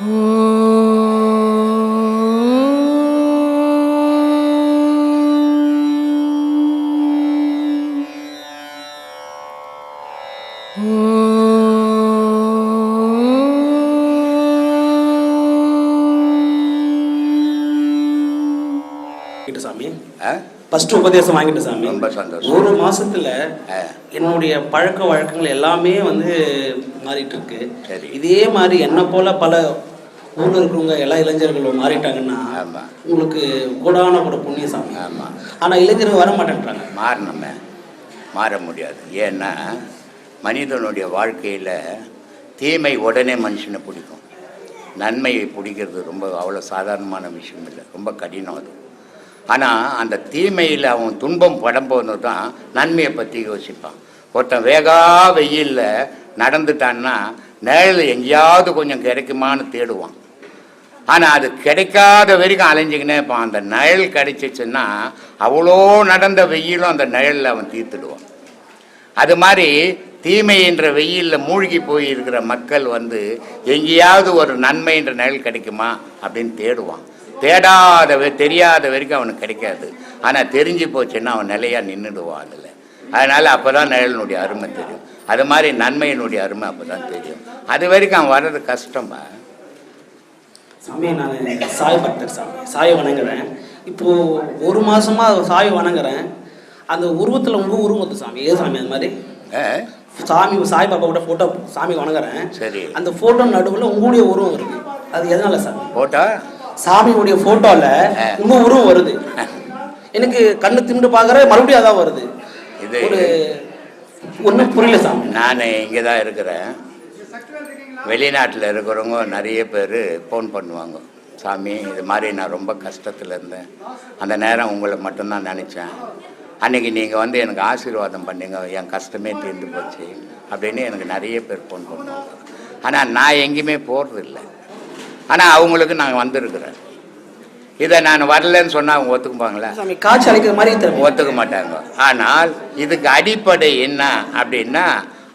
சாமி? ஃபர்ஸ்ட் உபதேசம் வாங்கிட்டு சாமி ரொம்ப சந்தோஷம். ஒரு மாசத்துல. என்னுடைய பழக்க வழக்கங்கள் எல்லாமே வந்து மாறிட்டு இருக்கு சரி. இதே மாதிரி என்ன போல பல ஊர்ல இருக்கிறவங்க எல்லா இளைஞர்களும் மாறிட்டாங்கன்னா. உங்களுக்கு கூடான கூட புண்ணிய சாமி ஆமா. ஆனா இளைஞர்கள் வர மாட்டேன்றாங்க. மாறணுமே. மாற முடியாது. ஏன்னா மனிதனுடைய வாழ்க்கையில் தீமை உடனே மனுஷனை பிடிக்கும். நன்மையை பிடிக்கிறது ரொம்ப அவ்வளோ சாதாரணமான விஷயம் இல்லை. ரொம்ப கடினம் அது. ஆனால் அந்த தீமையில் அவன் துன்பம் படும்போது தான் நன்மையை பற்றி யோசிப்பான். ஒருத்தன் வேகா வெயிலில் நடந்துட்டான்னா நிழல் எங்கேயாவது கொஞ்சம் கிடைக்குமான்னு தேடுவான். ஆனால் அது கிடைக்காத வரைக்கும் அலைஞ்சிக்கினே இப்போ அந்த நிழல் கிடைச்சிச்சுன்னா அவ்வளோ நடந்த வெயிலும் அந்த நிழலில் அவன் தீர்த்துடுவான். அது மாதிரி தீமை என்ற வெயிலில் மூழ்கி போய் இருக்கிற மக்கள் வந்து எங்கேயாவது ஒரு நன்மை என்ற நிழல் கிடைக்குமா அப்படின்னு தேடுவான். தேடாத தெரியாத வரைக்கும் அவனுக்கு கிடைக்காது. ஆனால் தெரிஞ்சு போச்சுன்னா அவன் நிலையாக நின்றுடுவான் அதில். அதனால் அப்போ தான் நிழலினுடைய அருமை தெரியும். அது மாதிரி நன்மையினுடைய அருமை அப்போ தான் தெரியும். அது வரைக்கும் அவன் வர்றது கஷ்டமாக சாமி நான் சாய் பக்தர் சாமி சாய் வணங்குறேன். இப்போ ஒரு மாசமா சாய் வணங்குறேன். அந்த உருவத்துல உங்க உருவம் வருது சாமி ஏ சாமி அந்த மாதிரி? சாமி சாய் பாபா கூட போட்டோ சாமி வணங்குறேன். சரி. அந்த போட்டோ நடுவுல உங்களுடைய உருவம் வருது அது எதனால சாமி போட்டா சாமியுடைய போட்டோல ஆ. உங்க உருவம் வருது. எனக்கு கண்ணு திண்டு பாக்குற மறுபடியும் அதான் வருது. இது ஒரு ஒன்றும் புரியல சாமி. நான் இங்கே தான் இருக்கிறேன். வெளிநாட்டில் இருக்கிறவங்க நிறைய பேர் ஃபோன் பண்ணுவாங்க. சாமி இது மாதிரி நான் ரொம்ப கஷ்டத்தில் இருந்தேன். அந்த நேரம் உங்களை மட்டும்தான் நினச்சேன். அன்றைக்கி நீங்கள் வந்து எனக்கு ஆசீர்வாதம் பண்ணீங்க. என் கஷ்டமே தீர்ந்து போச்சு. அப்படின்னு எனக்கு நிறைய பேர் ஃபோன் பண்ணுவாங்க. ஆனால் நான் எங்கேயுமே போகிறதில்ல ஆனால் அவங்களுக்கு நான் வந்திருக்கிறேன். இதை நான் வரலன்னு சொன்னால் அவங்க ஒத்துக்குப்பாங்களா அளிக்கிற மாதிரி ஒத்துக்க மாட்டாங்க. ஆனால் இதுக்கு அடிப்படை என்ன அப்படின்னா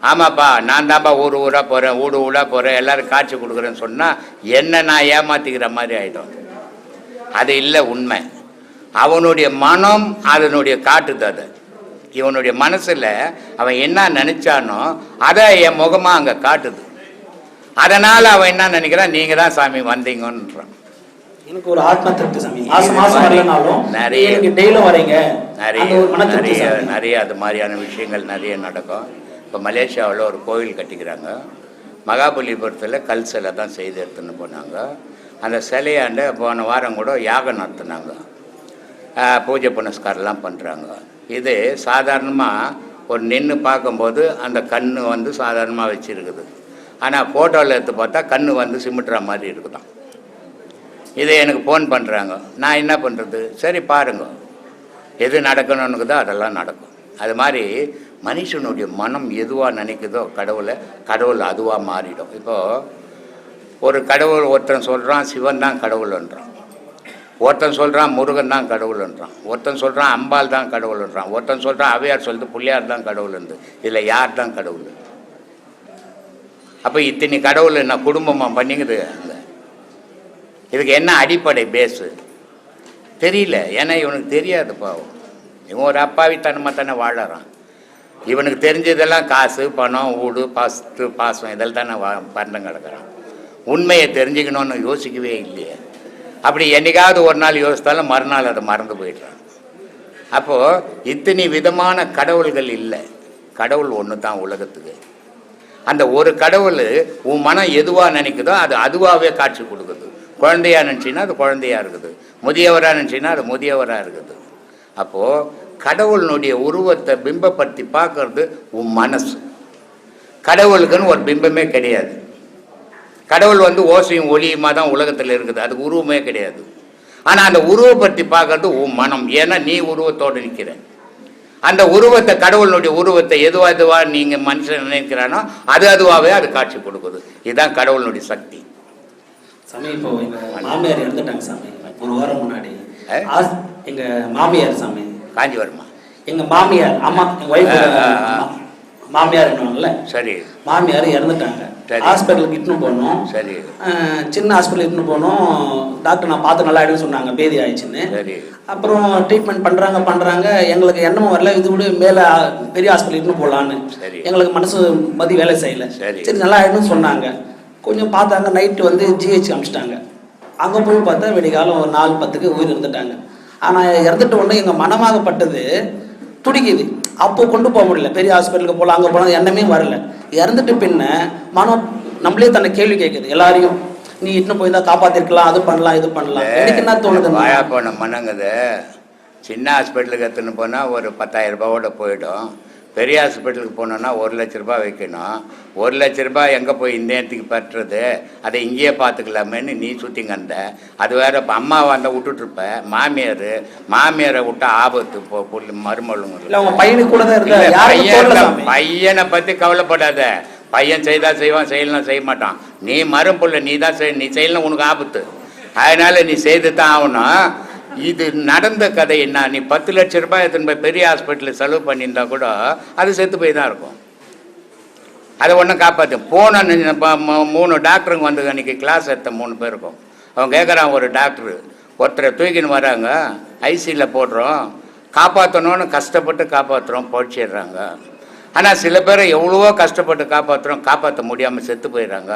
ஆமாப்பா நான் தான்ப்பா ஊர் ஊராக போகிறேன் ஊடு ஊடாக போகிறேன் எல்லாரும் காட்சி கொடுக்குறேன்னு சொன்னால் என்ன நான் ஏமாத்திக்கிற மாதிரி ஆகிடும் அது இல்லை உண்மை. அவனுடைய மனம் அதனுடைய காட்டுது அது. இவனுடைய மனசில் அவன் என்ன நினச்சானோ அதை என் முகமாக அங்கே காட்டுது. அதனால் அவன் என்ன நினைக்கிறான் நீங்கள் தான் சாமி வந்தீங்கன்றான். எனக்கு ஒரு ஆத்ம திருப்தி சாமி. மாசம் மாசம் வரலனாலும் நிறைய- எனக்கு டெய்லியும் வரீங்க. நிறைய நிறைய நிறைய அது மாதிரியான விஷயங்கள் நிறைய நடக்கும். இப்போ மலேசியாவில் ஒரு கோவில் கட்டிக்கிறாங்க. மகாபலிபுரத்தில் கல் சிலை தான் செய்து எடுத்துன்னு போனாங்க. அந்த சிலையாண்ட போன வாரம் கூட யாகம் நடத்துனாங்க. பூஜை புனஸ்காரம்லாம் பண்ணுறாங்க இது சாதாரணமாக ஒரு நின்று பார்க்கும்போது அந்த கண் வந்து சாதாரணமாக வச்சுருக்குது. ஆனால் ஃபோட்டோவில் எடுத்து பார்த்தா கண் வந்து சிமிட்டுற மாதிரி இருக்குதான். இதை எனக்கு ஃபோன் பண்ணுறாங்க நான் என்ன பண்ணுறது சரி பாருங்க. எது நடக்கணும்னுக்குதோ அதெல்லாம் நடக்கும். அது மாதிரி மனுஷனுடைய மனம் எதுவாக நினைக்குதோ கடவுளை கடவுள் அதுவாக மாறிடும். இப்போது ஒரு கடவுள் ஒருத்தன் சொல்கிறான் சிவன் தான் கடவுள்ன்றான். ஒருத்தன் சொல்கிறான் முருகன் தான் கடவுள்ன்றான். ஒருத்தன் சொல்கிறான் அம்பாள் தான் கடவுள்ன்றான். ஒருத்தன் சொல்கிறான் அவையார் சொல்லிட்டு பிள்ளையார் தான் கடவுள்ன்றது. இதில் யார் தான் கடவுள்? அப்போ இத்தனை கடவுள் என்ன குடும்பமாக பண்ணிக்குது அந்த இதுக்கு என்ன அடிப்படை பேஸு தெரியல. ஏன்னா இவனுக்கு தெரியாது பாவம். இவன் ஒரு அப்பாவி தனமாக தானே வாழறான். இவனுக்கு தெரிஞ்சதெல்லாம் காசு பணம் ஊடு பாசத்து பாசம் இதெல்லாம் தானே வா பண்டம் கிடக்குறான். உண்மையை தெரிஞ்சுக்கணும்னு யோசிக்கவே இல்லையே. அப்படி என்னைக்காவது ஒரு நாள் யோசித்தாலும் மறுநாள் அதை மறந்து போயிடுறான். அப்போது இத்தனை விதமான கடவுள்கள் இல்லை. கடவுள் ஒன்று தான் உலகத்துக்கு. அந்த ஒரு கடவுள் உன் மனம் எதுவாக நினைக்குதோ அது அதுவாகவே காட்சி கொடுக்குது. குழந்தையா நினச்சின்னா அது குழந்தையாக இருக்குது. முதியவராக நினச்சின்னா அது முதியவராக இருக்குது. அப்போது கடவுளினுடைய உருவத்தை பிம்பப்படுத்தி பார்க்கறது உன் மனசு. கடவுளுக்குன்னு ஒரு பிம்பமே கிடையாது. கடவுள் வந்து ஓசையும் ஒளியுமா தான் உலகத்தில் இருக்குது. அதுக்கு உருவமே கிடையாது. ஆனால் அந்த உருவப்படுத்தி பார்க்கறது உன் மனம். ஏன்னா நீ உருவத்தோடு நிற்கிற அந்த உருவத்தை கடவுளுடைய உருவத்தை எதுவா எதுவா நீங்கள் மனுஷன் நினைக்கிறானோ அது அதுவாகவே அது காட்சி கொடுக்குது. இதுதான் கடவுளுடைய சக்தி. சாமி இப்போ எங்க மாமியார் இறந்துட்டாங்க சாமி. ஒரு வாரம் முன்னாடி. ஏ? ஆஸ்- எங்க மாமியார் சாமி. காஞ்சிவரமா எங்க மாமியார் அம்மா எங்க ஒய்ஃப். மாமியார் என்னவாங்கல்ல சரி. மாமியார் இறந்துட்டாங்க. ஹாஸ்பிட்டலுக்கு இட்டுன்னு போனோம். சரி. சின்ன ஹாஸ்பிட்டல் இட்டுன்னு போனோம். டாக்டர் நான் பார்த்து நல்லா ஆயிடுன்னு சொன்னாங்க பேதி ஆயிடுச்சுன்னு. சரி. அப்புறம் ட்ரீட்மெண்ட் பண்ணுறாங்க பண்ணுறாங்க எங்களுக்கு எண்ணமும் வரல இது விட மேலே பெரிய ஹாஸ்பிட்டல் இட்டுன்னு போகலான்னு சரி. எங்களுக்கு மனசு மதி வேலை செய்யல. சரி. சரி நல்லா ஆயிடும்னு சொன்னாங்க. கொஞ்சம் பார்த்தாங்க நைட்டு வந்து ஜிஹெச் அமிச்சிட்டாங்க அங்கே போய் பார்த்தா விடிகாலம் ஒரு நாலு பத்துக்கு உயிர் இருந்துட்டாங்க ஆனால் இறந்துட்ட உடனே எங்கள் மனமாகப்பட்டது துடிக்குது. அப்போ கொண்டு போக முடியல. பெரிய ஹாஸ்பிட்டலுக்கு போகலாம் அங்கே போகலாம் எண்ணமே வரல. இறந்துட்டு பின்ன மனம் நம்மளே தன்னை கேள்வி கேட்குது. எல்லாரையும் நீ இட்டுன்னு போய் தான் காப்பாத்திருக்கலாம் அது பண்ணலாம் இது பண்ணலாம். எனக்கு என்ன தோணுதுன்னா வாயா போன மனங்குது சின்ன ஹாஸ்பிட்டலுக்கு எடுத்துன்னு போனால் ஒரு பத்தாயிரம் ரூபாவோட போயிடும். பெரிய ஹாஸ்பிட்டலுக்கு போனோன்னா ஒரு லட்ச ரூபாய் வைக்கணும். ஒரு லட்ச ரூபாய் எங்கே போய் இந்த இடத்துக்கு பற்றுறது அதை இங்கேயே பார்த்துக்கலாமேன்னு நீ சுற்றிங்க அந்த அது வேற இப்போ அம்மா வந்தால் விட்டுட்ருப்ப மாமியார் மாமியாரை விட்டா ஆபத்து. இப்போ புள்ள மருமகளுங்க பையனுக்கு கூட தான் பையன் பத்தி கவலைப்படாத. பையன் செய்தா செய்வான் செய்யலாம் செய்ய மாட்டான். நீ மரும்புள்ள நீ தான் செய் நீ செய்யலாம் உனக்கு ஆபத்து. அதனால நீ செய்து தான் ஆகணும். இது நடந்த கதை என்ன? நீ பத்து லட்ச ரூபாய் எத்தனை போய் பெரிய ஹாஸ்பிட்டலில் செலவு பண்ணியிருந்தா கூட அது செத்து போய் தான் இருக்கும். அதை ஒன்றும் காப்பாற்று போன மூணு டாக்டருங்க வந்து அன்றைக்கி கிளாஸ் எடுத்த மூணு பேருக்கும் அவன் கேட்குறான் ஒரு டாக்டரு ஒருத்தரை தூக்கின்னு வராங்க. ஐசியில் போடுறோம். காப்பாற்றணும்னு கஷ்டப்பட்டு காப்பாற்றுறோம் பொழிச்சிடுறாங்க ஆனால் சில பேரை எவ்வளவோ கஷ்டப்பட்டு காப்பாற்றுறோம் காப்பாற்ற முடியாமல் செத்து போயிடுறாங்க.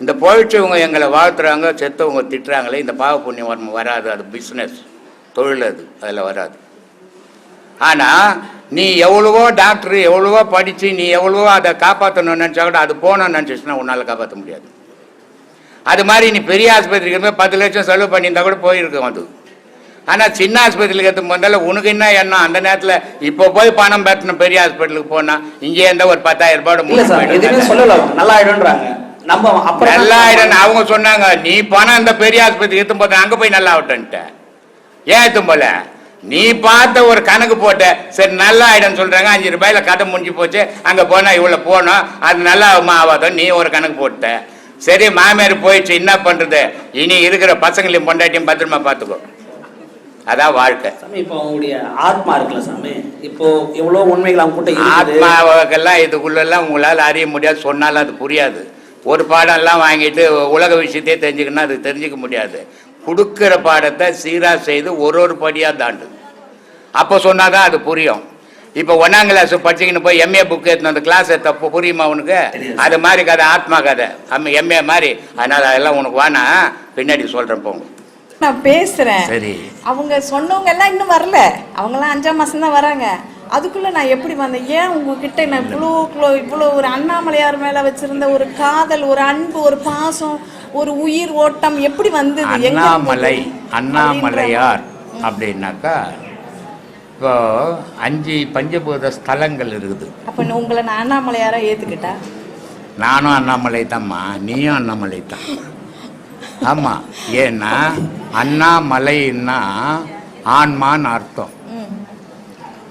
இந்த பொழிச்சவங்க எங்களை வாழ்த்துறாங்க. செத்தவங்க திட்டுறாங்களே. இந்த பாவ புண்ணியம் வராது. அது பிஸ்னஸ் தொழில் அது அதில் வராது. ஆனால் நீ எவ்வளவோ டாக்டர் எவ்வளவோ படித்து நீ எவ்வளவோ அதை காப்பாற்றணும்னு நினச்சா கூட அது போகணும்னு நினச்சிச்சுன்னா உன்னால் காப்பாற்ற முடியாது. அது மாதிரி நீ பெரிய ஆஸ்பத்திரிக்கு போய் பத்து லட்சம் செலவு பண்ணியிருந்தா கூட போயிருக்கும் அது. ஆனால் சின்ன ஆஸ்பத்திரிக்கு எடுத்து போனால உனக்கு என்ன எண்ணம்? அந்த நேரத்தில் இப்போ போய் பணம் பெற்றணும் பெரிய ஹாஸ்பிட்டலுக்கு போனா இங்கே இருந்தால் ஒரு பத்தாயிரம் ரூபாயோட இல்ல சார் எதுவுமே முடிச்சு சொல்லல. அவங்க. நல்லா ஆயிடும்ன்றாங்க நம்ம நல்லா ஆயிடும் அவங்க சொன்னாங்க நீ பணம் இந்த பெரிய ஆஸ்பத்திரிக்கு எடுத்து போத அங்கே போய் நல்லா ஆகட்டுன்ட்ட ஏன் எடுத்து போல? நீ பார்த்த ஒரு கணக்கு போட்ட சரி நல்லா ஆயிடும்னு சொல்றாங்க அஞ்சு ரூபாயில கதை முடிஞ்சு போச்சு அங்க போனா இவ்வளவு போனோம் அது நல்லா ஆகாதோ நீ ஒரு கணக்கு போட்ட சரி மாமியார் போயிடுச்சு என்ன பண்றது? இனி இருக்கிற பசங்களையும் பொண்டாட்டியும் பத்திரமா பார்த்துக்கோ. அதான் வாழ்க்கை. இப்போ அவங்களுடைய ஆத்மா இருக்குல்ல சாமி? இப்போ எவ்வளவு உண்மைகள் அவங்க கிட்ட ஆத்மாவுக்கெல்லாம் இதுக்குள்ளெல்லாம் உங்களால் அறிய முடியாது சொன்னாலும் அது புரியாது. ஒரு பாடம்லாம் வாங்கிட்டு உலக விஷயத்தையே தெரிஞ்சுக்கணும்னா அது தெரிஞ்சுக்க முடியாது. கொடுக்குற பாடத்தை சீராக செய்து ஒரு ஒரு படியாக தாண்டு. அப்போ சொன்னாதான் அது புரியும். இப்போ ஒன்றாம் கிளாஸ் படிச்சுக்கின்னு போய் எம்ஏ புக் எடுத்து அந்த கிளாஸ் தப்பு புரியுமா உனக்கு. அது மாதிரி கதை ஆத்மா கதை. அம்ம எம்ஏ மாதிரி. அதனால் அதெல்லாம் உனக்கு வேணா. பின்னாடி சொல்கிறேன் போங்க. நான் பேசுறேன். சரி. அவங்க சொன்னவங்க எல்லாம் இன்னும் வரல. அவங்கெல்லாம் அஞ்சாம் மாசம் தான் வராங்க. அதுக்குள்ள நான் எப்படி வந்தேன்? ஏன் உங்ககிட்ட நான் இவ்வளோ இவ்வளோ இவ்வளோ ஒரு அண்ணாமலையார் மேல வச்சிருந்த ஒரு காதல் ஒரு அன்பு ஒரு பாசம் ஒரு உயிர் ஓட்டம் எப்படி வந்தது? அண்ணாமலை அண்ணாமலையார் அப்படின்னாக்கா இப்போ அஞ்சு பஞ்சபூத ஸ்தலங்கள் இருக்குது. அப்ப உங்களை நான் அண்ணாமலையாரா ஏத்துக்கிட்டா? நானும் அண்ணாமலை தான்மா நீயும் அண்ணாமலை தான் ஆமாம் ஏன்னா அண்ணாமலைன்னா ஆன்மான்னு அர்த்தம்.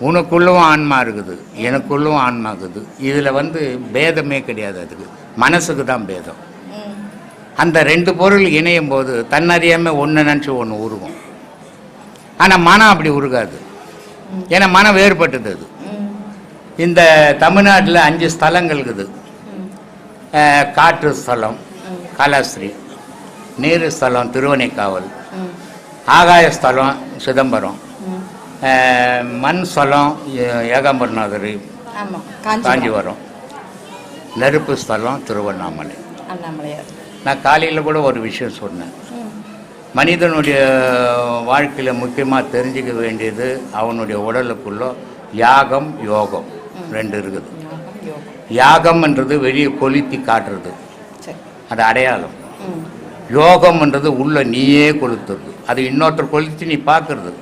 உனக்குள்ளும் ஆன்மா இருக்குது எனக்குள்ளும் ஆன்மா இருக்குது. இதில் வந்து பேதமே கிடையாது அதுக்கு. மனசுக்கு தான் பேதம். அந்த ரெண்டு பொருள் இணையும் போது தன்னறியாமல் ஒன்று நினச்சி ஒன்று உருகும். ஆனால் மனம் அப்படி உருகாது. ஏன்னா மனம் வேறுபட்டது அது. இந்த தமிழ்நாட்டில் அஞ்சு ஸ்தலங்கள் இருக்குது. காற்று ஸ்தலம் காலாஸ்திரி நீர் ஸ்தலம் திருவனைக்காவல் ஆகாய ஸ்தலம் சிதம்பரம் மண் ஸ்தலம் ஏகாம்பரநாதர் காஞ்சிபுரம் நெருப்பு ஸ்தலம் திருவண்ணாமலை. அண்ணாமலையார். நான் காலையில் கூட ஒரு விஷயம் சொன்னேன். மனிதனுடைய வாழ்க்கையில் முக்கியமாக தெரிஞ்சுக்க வேண்டியது அவனுடைய உடலுக்குள்ளோ யாகம் யோகம் ரெண்டு இருக்குது. யாகம்ன்றது வெளியே கொளுத்தி காட்டுறது. அது அடையாளம். யோகம்ன்றது உள்ள நீயே கொளுத்துறது. அது இன்னொருத்தர் கொளுத்தி நீ பார்க்கறது.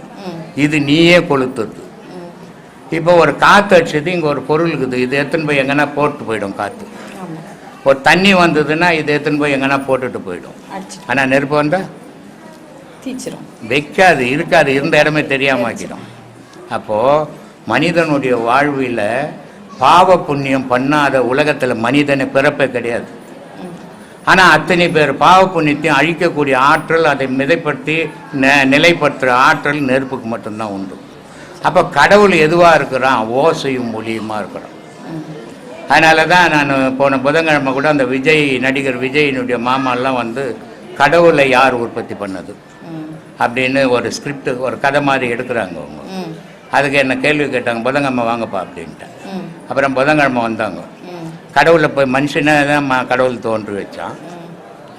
இது நீயே கொளுத்துறது. இப்போ ஒரு காற்று அடிச்சது இங்கே ஒரு பொருள் இருக்குது. இது எத்தனை போய் எங்கன்னா போட்டு போயிடும் காற்று ஒரு தண்ணி வந்ததுன்னா இது எத்தனை போய் எங்கன்னா போட்டுட்டு போயிடும். ஆனால் நெருப்பு வந்தால் தீச்சிரும். வைக்காது இருக்காது இருந்த இடமே தெரியாம ஆக்கிடும் அப்போது மனிதனுடைய வாழ்வில் பாவ புண்ணியம் பண்ணாத உலகத்தில் மனிதனை பிறப்பே கிடையாது. ஆனால் அத்தனை பேர் பாவ புண்ணியத்தையும் அழிக்கக்கூடிய ஆற்றல் அதை மிதைப்படுத்தி ந நிலைப்படுத்துகிற ஆற்றல் நெருப்புக்கு மட்டும்தான் உண்டு. அப்போ கடவுள் எதுவாக இருக்கிறான்? ஓசையும் மொழியுமா இருக்கிறான்? அதனால தான் நான் போன புதன்கிழமை கூட அந்த விஜய் நடிகர் விஜயினுடைய மாமாலாம் வந்து கடவுளை யார் உற்பத்தி பண்ணது? அப்படின்னு ஒரு ஸ்கிரிப்ட் ஒரு கதை மாதிரி எடுக்கிறாங்க அவங்க. அதுக்கு என்ன கேள்வி கேட்டாங்க புதன்கிழமை வாங்கப்பா அப்படின்ட்டேன். ம் அப்புறம் புதன்கிழமை வந்தாங்க. கடவுளை போய் மனுஷனை தான் கடவுள் தோன்றி வச்சான்.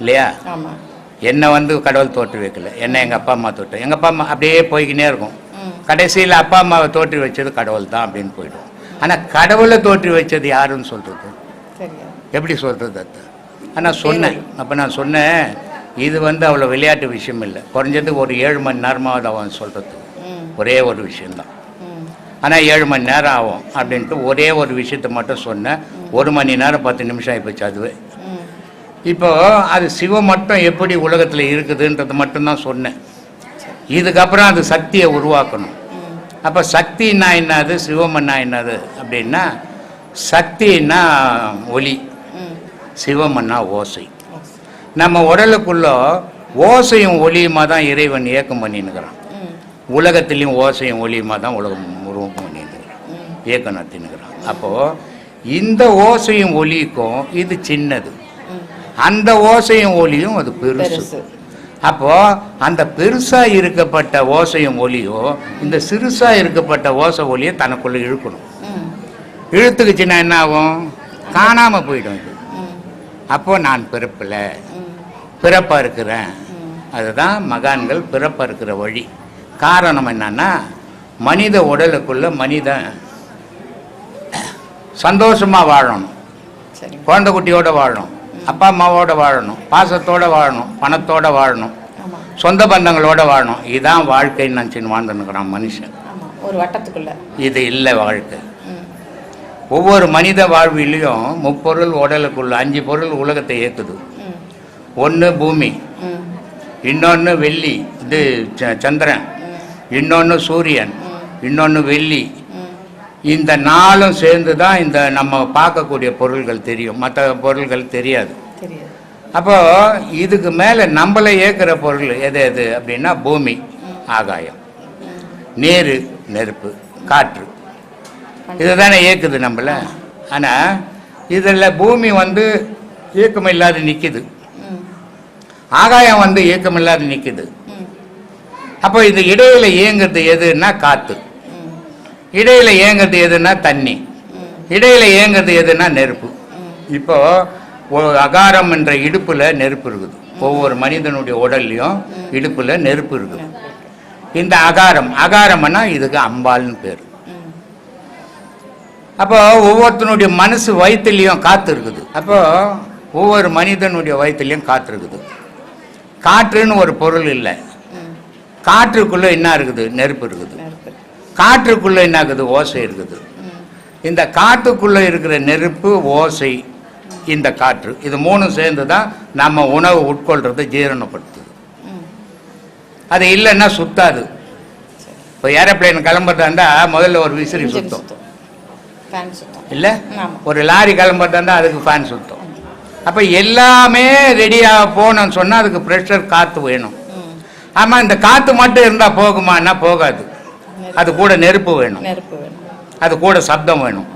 இல்லையா? என்னை வந்து கடவுள் தோற்றி வைக்கல. என்னை எங்கள் அப்பா அம்மா தோற்று எங்கள் அப்பா அம்மா அப்படியே போய்க்கினே இருக்கும். கடைசியில் அப்பா அம்மாவை தோற்றி வச்சது கடவுள் தான் அப்படின்னு போயிடும். ஆனால் கடவுளை தோற்றி வச்சது யாருன்னு சொல்கிறது எப்படி சொல்கிறது அது ஆனால் சொன்னேன். அப்போ நான் சொன்னேன் இது வந்து அவ்வளோ விளையாட்டு விஷயம் இல்லை. குறைஞ்சது ஒரு ஏழு மணி நேரமாவது அவன் சொல்கிறது ஒரே ஒரு விஷயந்தான் ஆனால் ஏழு மணி நேரம் ஆகும் அப்படின்ட்டு ஒரே ஒரு விஷயத்தை மட்டும் சொன்னேன். ஒரு மணி நேரம் பத்து நிமிஷம் ஆகிப்போச்சு அதுவே. இப்போ அது சிவம் மட்டும் எப்படி உலகத்தில் இருக்குதுன்றது மட்டும்தான் சொன்னேன். இதுக்கப்புறம் அது சக்தியை உருவாக்கணும். அப்போ சக்தின்னா என்னது? சிவம்னா என்னது? அப்படின்னா சக்தின்னா ஒலி சிவம்னா ஓசை. நம்ம உடலுக்குள்ள ஓசையும் ஒலியுமா தான் இறைவன் இயக்கம் பண்ணினுக்கிறான் உலகத்திலையும் ஓசையும் ஒலியுமா தான் உலகம் உருவம் பண்ணின்னுக்கிறான். இயக்கம் நடத்தினுக்கிறான் அப்போது இந்த ஓசையும் ஒலிக்கும் இது சின்னது. அந்த ஓசையும் ஒலியும் அது பெருசு. பெருசு அப்போ அந்த பெருசா இருக்கப்பட்ட ஓசையும் ஒலியும் இந்த சிறுசா இருக்கப்பட்ட ஓசை ஒலியை தனக்குள்ள இழுக்கணும். இழுத்துக்குச்சுன்னா என்ன ஆகும் காணாம போயிடும் இது. ம். அப்போ நான் பிறப்பில். ம். பிறப்பா இருக்கிறேன். அதுதான் மகான்கள் பிறப்பா இருக்கிற வழி. காரணம் என்னன்னா மனித உடலுக்குள்ள மனிதன் சந்தோஷமா வாழணும். குழந்தை குட்டியோட வாழணும். அப்பா அம்மாவோட வாழணும் பாசத்தோட வாழணும் பணத்தோட வாழணும் சொந்த பந்தங்களோட வாழணும். இதுதான் வாழ்க்கைன்னு நினச்சின்னு வாழ்ந்துன்னுக்குறான் மனுஷன். ஒரு வட்டத்துக்குள்ள. இது இல்லை வாழ்க்கை. ஒவ்வொரு மனித வாழ்விலையும் முப்பொருள் உடலுக்குள்ள அஞ்சு பொருள் உலகத்தை ஏற்றுது ஒன்று பூமி இன்னொன்று வெள்ளி இது சந்திரன் இன்னொன்று சூரியன் இன்னொன்று வெள்ளி இந்த நாளும் சேர்ந்து தான் இந்த நம்ம பார்க்கக்கூடிய பொருள்கள் தெரியும். மற்ற பொருள்கள் தெரியாது. தெரியாது. அப்போ இதுக்கு மேலே நம்மளை ஏற்கிற பொருள் எது எது அப்படின்னா பூமி ஆகாயம். நீர் நெருப்பு காற்று. இதுதானே இயக்குது நம்மள. ஆனால் இதில் பூமி வந்து இயக்கம் இல்லாத நிற்கிது ஆகாயம் வந்து இயக்கம் இல்லாத நிற்கிது அப்போ இது இடையில இயங்குறது எதுன்னா காற்று இடையில இயங்குறது எதுன்னா தண்ணி. இடையில இயங்குறது எதுன்னா நெருப்பு. இப்போ அகாரம் என்ற இடுப்புல நெருப்பு இருக்குது. ஒவ்வொரு மனிதனுடைய உடல்லையும் இடுப்புல நெருப்பு இருக்குது. இந்த அகாரம் அகாரம்னா இதுக்கு அம்பாள்னு பேர். அப்போ ஒவ்வொருத்தனுடைய மனசு வயிற்றுலையும் காற்று இருக்குது. அப்போ ஒவ்வொரு மனிதனுடைய வயிற்றுலையும் காற்று இருக்குது. காற்றுன்னு ஒரு பொருள் இல்லை. காற்றுக்குள்ள என்ன இருக்குது? நெருப்பு இருக்குது. காற்றுக்குள்ள என்ன இருக்குது ஓசை இருக்குது. இந்த காட்டுக்குள்ள இருக்கிற நெருப்பு ஓசை இந்த காற்று. இது மூணும் சேர்ந்து தான் நம்ம உணவு உட்கொள்றதை ஜீரணப்படுத்துது. அது இல்லைன்னா சுத்தாது. இப்போ ஏரோப்ளேன் கிளம்புறதா இருந்தா முதல்ல ஒரு விசிறி சுத்தம். இல்லை? ஒரு லாரி கிளம்புறதா இருந்தா அதுக்கு ஃபேன் சுத்தம். அப்போ எல்லாமே ரெடியாக போகணும்னு சொன்னால் அதுக்கு ப்ரெஷர் காற்று வேணும். ஆமாம் இந்த காற்று மட்டும் இருந்தால் போகுமான்னா போகாது. அது கூட நெருப்பு வேணும். நெருப்பு வேணும். அது கூட சப்தம் வேணும்.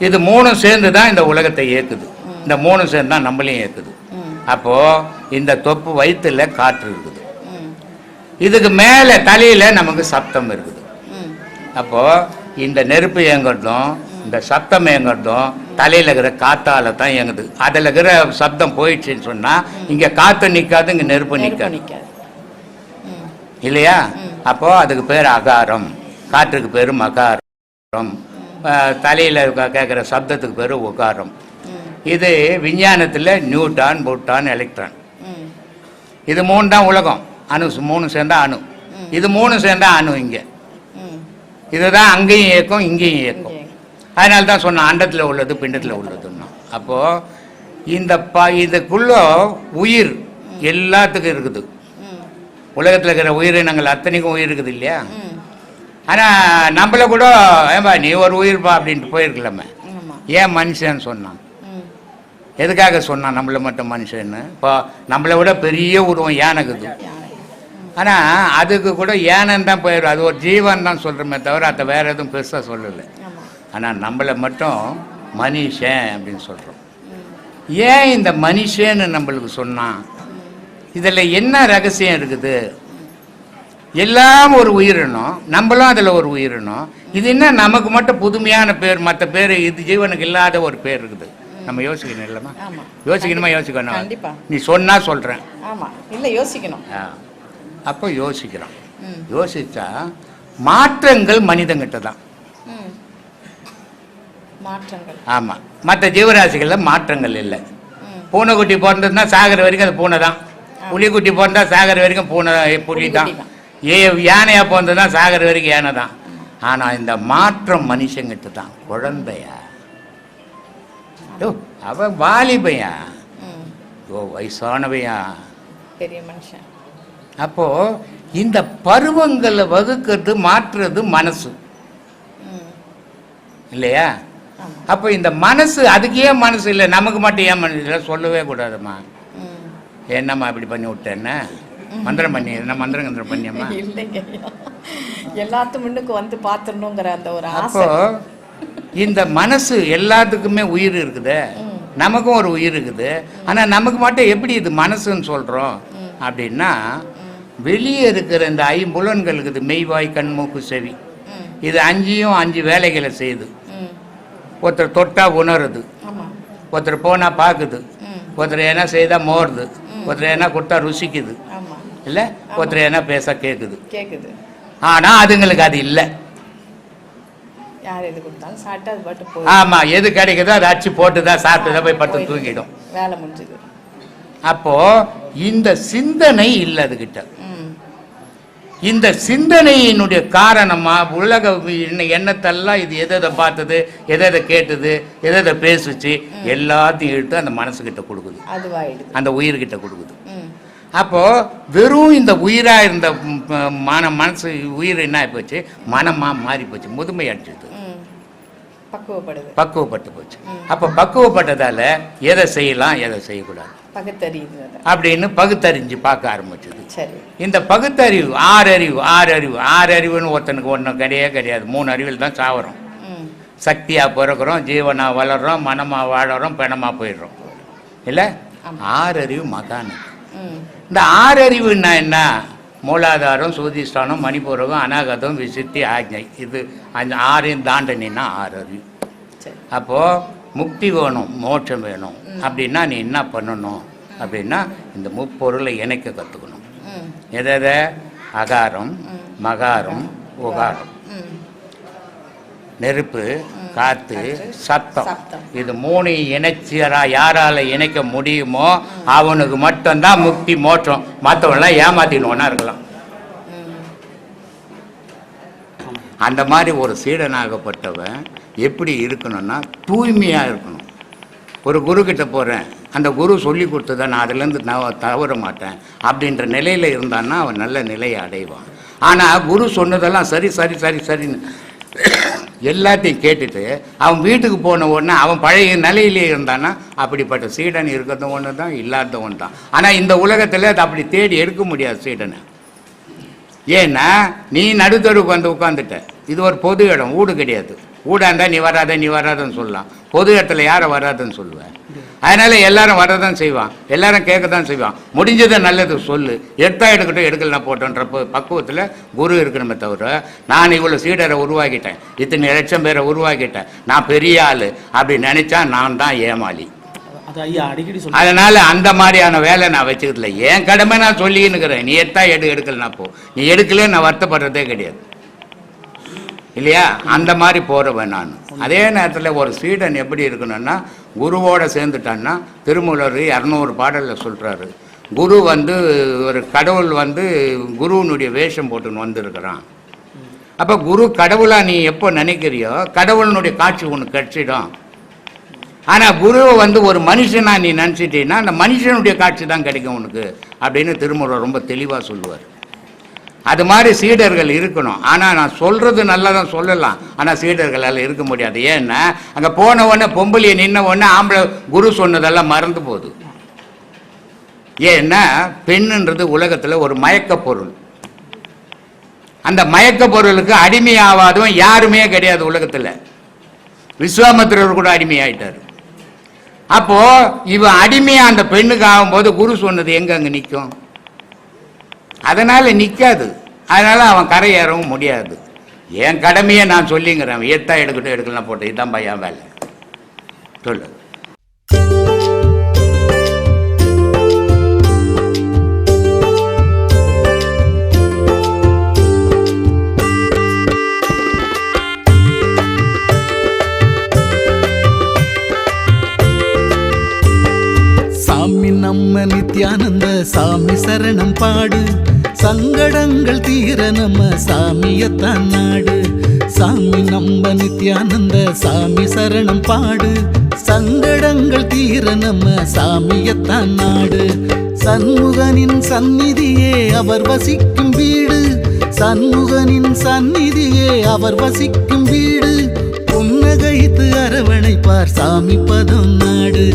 இது மூணும் சேர்ந்து தான் இந்த உலகத்தை இயக்குது இந்த மூணும் சேர்ந்து தான் நம்மளையும் இயக்குது ம். அப்போ இந்த தொப்பு வயிற்றுல காற்று இருக்குது. இதுக்கு மேலே தலையில நமக்கு சப்தம் இருக்குது. ம். அப்போ இந்த நெருப்பு இயங்குறதும் இந்த சப்தம் இயங்குறதும் தலையில இருக்கிற காத்தால தான் இயங்குது. அதில் இருக்கிற சப்தம் போயிடுச்சுன்னு சொன்னா இங்க காத்து நிற்காது இங்க நெருப்பு நிற்காது இல்லையா? அப்போது அப்போ அதுக்கு பேர் அகாரம். காற்றுக்கு பேர் மகாரம் தலையில் க- கேட்குற சப்தத்துக்கு பேர் உகாரம். இது விஞ்ஞானத்தில் நியூட்டான் புட்டான் எலக்ட்ரான். இது மூணு தான் உலகம். அணு மூணு சேர்ந்தா அணு. இது மூணு சேர்ந்தா அணு இங்கே. இதுதான் அங்கேயும் இயக்கம் இங்கேயும் இயக்கம். அதனால தான் சொன்னோம் அண்டத்தில் உள்ளது பிண்டத்தில் உள்ளதுன்னா. அப்போது இந்த ப இதுக்குள்ள உயிர் எல்லாத்துக்கும் இருக்குது. உலகத்தில் இருக்கிற உயிரினங்கள் அத்தனைக்கும் உயிர் இருக்குது இல்லையா? ஆனால் நம்மள கூட ஏன்பா நீ ஒரு உயிர்ப்பா அப்படின்ட்டு போயிருக்கலாமே. ஏன் மனுஷன்னு சொன்னான்? எதுக்காக சொன்னான் நம்மள மட்டும் மனுஷன்னு? இப்போ நம்மளை விட பெரிய உருவம் யானைக்குது யானை ஆனால் அதுக்கு கூட ஏனன்னு தான் போயிடும் அது ஒரு ஜீவன் தான் சொல்கிறோமே தவிர அதை வேற எதுவும் பெருசாக சொல்லலை. ஆனால் நம்மளை மட்டும் மனுஷன் அப்படின்னு சொல்கிறோம் ஏன் இந்த மனுஷன்னு நம்மளுக்கு சொன்னான்? இதில் என்ன ரகசியம் இருக்குது? எல்லாம் ஒரு உயிரினம் நம்மளும் அதில் ஒரு உயிரினம். இது என்ன நமக்கு மட்டும் புதுமையான பேர் மற்ற பேர் இது ஜீவனுக்கு இல்லாத ஒரு பேர் இருக்குது. நம்ம யோசிக்கணும் இல்லைம்மா? யோசிக்கணுமா யோசிக்கணும்? நீ சொன்னா சொல்கிறேன் ஆமா. இல்ல யோசிக்கணும். அப்போ யோசிக்கிறோம். யோசிச்சா மாற்றங்கள் மனிதங்கிட்ட தான். ஆமாம் மற்ற ஜீவராசிகளில் மாற்றங்கள் இல்லை. பூனைக்குட்டி பிறந்ததுன்னா சாகிற வரைக்கும் அது பூனை தான். புலிக்குட்டி பிறந்தா சாகிற வரைக்கும் பூனை புலி தான். ஏ யானையா பிறந்ததுன்னா சாகிற வரைக்கும் யானை தான். ஆனால் இந்த மாற்றம் மனுஷங்கிட்ட தான். குழந்தையா? அவன் வாலிபையா? ஓ வயசானவையா? பெரிய மனுஷன். அப்போ இந்த பருவங்களை வகுக்கிறது மாற்றுறது மனசு. இல்லையா? அப்போ இந்த மனசு அதுக்கு ஏன் மனசு இல்லை? நமக்கு மட்டும் ஏன் மனசு இல்லை? சொல்லவே கூடாதும்மா. ம் என்னம்மா இப்படி பண்ணி விட்டேன்னு மந்திரம் பண்ணி என்ன மந்திரம் கந்திரம் பண்ணியம்மா? இல்லைங்க. எல்லாத்து முன்னுக்கு வந்து பார்த்துடணுங்கிற அந்த ஒரு அப்போ ஆசை. இந்த மனசு எல்லாத்துக்குமே உயிர் இருக்குது. நமக்கும் ஒரு உயிர் இருக்குது. ஆனால் நமக்கு மட்டும் எப்படி இது மனசுன்னு சொல்கிறோம். அப்படின்னா வெளியே இருக்கிற இந்த ஐம்புலன்கள் இருக்குது மெய்வாய் கண் மூக்கு செவி. இது அஞ்சையும் அஞ்சு வேலைகளை செய்யுது. ஒருத்தர் தொட்டா உணருது. ஒருத்தர் போனால் பார்க்குது ஒருத்தர் என்ன செய்தால் மோருது. ஒருத்தர் என்ன கொடுத்தா ருசிக்குது. இல்லை? ஒருத்தர் என்ன பேச கேட்குது கேக்குது. ஆனால் அதுங்களுக்கு அது இல்லை. யார் எது கொடுத்தாலும் சாப்பிட்டு அது பாட்டு போய் ஆமாம் எது கிடைக்குதோ அதை அடிச்சு போட்டு தான் சாப்பிட்டு தான் போய் படுத்து தூங்கிடும். வேலை முடிஞ்சது. அப்போ இந்த சிந்தனை இல்லை அதுகிட்ட. ம் இந்த சிந்தனையினுடைய காரணமா உலக எண்ண- எண்ணத்தெல்லாம் இது எதை எதை பார்த்தது எதை எதை கேட்டது எதை எதை பேசுச்சு எல்லாத்தையும் எடுத்து அந்த மனசுக்கிட்ட கொடுக்குது. அந்த உயிர்கிட்ட கொடுக்குது. ம். அப்போ வெறும் இந்த உயிரா இருந்த மன மனசு உயிர் என்ன ஆகி போச்சு? மனமா மாறி போச்சு. முதுமை அடிச்சது பக்குவப்பட்டு போச்சு. அப்போ பக்குவப்பட்டதால எதை செய்யலாம் எதை செய்யக்கூடாது. பகுத்தறியுது அதை. அப்படின்னு பகுத்தறிஞ்சு பார்க்க ஆரம்பிச்சது. சரி. இந்த பகுத்தறிவு ஆறு அறிவு ஆறு அறிவு ஆறு அறிவுன்னு ஒருத்தனுக்கு ஒன்றும் கிடையவே கிடையாது. மூணு அறிவில் தான் சாவறோம். சக்தியாக பிறக்கிறோம் ஜீவனாக வளர்றோம் மனமாக வாழறோம் பிணமாக போயிடுறோம். இல்லை? ஆமா. ஆறு அறிவு மகான் இந்த ஆறு அறிவுன்னா என்ன? மூலாதாரம் சூதிஷ்டானம் மணிபூரகம் அநாகதம் விசித்தி ஆக்ஞை. இது அந்த ஆறையும் தாண்டனின்னா ஆறு அறிவு சரி. அப்போது முக்தி வேணும் மோட்சம் வேணும். அப்படின்னா நீ என்ன பண்ணணும்? அப்படின்னா இந்த முப்பொருளை இணைக்க கற்றுக்கணும் எதை எதை? அகாரம் மகாரம் உகாரம். நெருப்பு காத்து சத்தம். இது மூணு இணைச்சியரா யாரால இணைக்க முடியுமோ அவனுக்கு மட்டும்தான் முக்தி மோட்சம். மற்றவன்லாம் ஏமாத்திடுவோனா இருக்கலாம். அந்த மாதிரி ஒரு சீடனாகப்பட்டவன் எப்படி இருக்கணும்னா தூய்மையாக இருக்கணும். ஒரு குரு கிட்ட போகிறேன் அந்த குரு சொல்லி கொடுத்ததை நான் அதுலேருந்து நான் தவற மாட்டேன். அப்படின்ற நிலையில் இருந்தான்னா அவன் நல்ல நிலையை அடைவான். ஆனால் குரு சொன்னதெல்லாம் சரி சரி சரி சரின்னு எல்லாத்தையும் கேட்டுட்டு அவன் வீட்டுக்கு போன உடனே அவன் பழைய நிலையிலே இருந்தான்னா அப்படிப்பட்ட சீடன் இருக்கிறது ஒன்று தான் இல்லாதவன் தான் ஆனால் இந்த உலகத்தில் அதை அப்படி தேடி எடுக்க முடியாது சீடனை. ஏன்னா நீ நடுத்தருக்கு வந்து உட்காந்துட்ட இது ஒரு பொது இடம் வீடு கிடையாது. இருந்தா நீ வராத நீ வராதன்னு சொல்லலாம். பொது இடத்துல யாரை வராதுன்னு சொல்லுவேன் அதனால எல்லாரும் வரதான் செய்வான். எல்லாரும் கேட்க தான் செய்வான். முடிஞ்சது நல்லது சொல்லு. எடுத்தா எடுக்கட்டும் எடுக்கலாம் போட்டோன்ற பக்குவத்தில் குரு இருக்கணுமே தவிர நான் இவ்வளோ சீடரை உருவாக்கிட்டேன். இத்தனை லட்சம் பேரை உருவாக்கிட்டேன். நான் பெரிய ஆள். அப்படி நினைச்சா நான் தான் ஏமாளி. அதனால அந்த மாதிரியான வேலை நான் வச்சுக்கிறதுல என் கடமை நான் சொல்லின்னுக்கிறேன் நீ எடுத்தா எடு எடுக்கலனா போ. நீ எடுக்கல நான் வருத்தப்படுறதே கிடையாது. இல்லையா? அந்த மாதிரி போகிறவன் நான். அதே நேரத்தில் ஒரு சீடன் எப்படி இருக்கணும்னா குருவோட சேர்ந்துட்டான்னா திருமூலர் இரநூறு பாடலில் சொல்கிறாரு குரு வந்து ஒரு கடவுள் வந்து குருவினுடைய வேஷம் போட்டுன்னு வந்திருக்கிறான். அப்போ குரு கடவுளாக நீ எப்போ நினைக்கிறியோ கடவுளினுடைய காட்சி உனக்கு கிடைச்சிடும். ஆனால் குருவை வந்து ஒரு மனுஷனாக நீ நினச்சிட்டீன்னா அந்த மனுஷனுடைய காட்சி தான் கிடைக்கும் உனக்கு அப்படின்னு திருமூலர் ரொம்ப தெளிவாக சொல்லுவார். அது மாதிரி சீடர்கள் இருக்கணும். ஆனால் நான் சொல்கிறது நல்லா தான் சொல்லலாம். ஆனால் சீடர்களால் இருக்க முடியாது. ஏன்னா அங்கே போன உடனே பொம்பளையை நின்ன உடனே ஆம்பளை குரு சொன்னதெல்லாம் மறந்து போகுது. ஏன்னா பெண்ணுன்றது உலகத்தில் ஒரு மயக்கப் பொருள். அந்த மயக்க பொருளுக்கு அடிமையாவாதவன் யாருமே கிடையாது உலகத்தில். விஸ்வாமித்திரர் கூட அடிமையாயிட்டார். அப்போ இவன் அடிமையாக அந்த பெண்ணுக்கு ஆகும்போது குரு சொன்னது எங்கே அங்கே நிற்கும் அதனால நிற்காது அதனால அவன் கரை ஏறவும் முடியாது. என் கடமையை நான் சொல்லிங்கிறேன். ஏத்தா எடுக்கட்டும் எடுக்கலாம் போட்டு. இதான் பையன் வேலை. சொல்லு. சாமி நம்ம நித்யானந்த சாமி சரணம் பாடு. சங்கடங்கள் தீர நம்ம சாமியத்தான் நாடு சாமி நம்ம நித்யானந்த சாமி சரணம் பாடு. சங்கடங்கள் தீர நம்ம சாமியத்தான் நாடு சண்முகனின் சந்நிதியே அவர் வசிக்கும் வீடு. சண்முகனின் சந்நிதியே அவர் வசிக்கும் வீடு. புன்னகைத்து அரவணைப்பார் சாமி பதம் நாடு.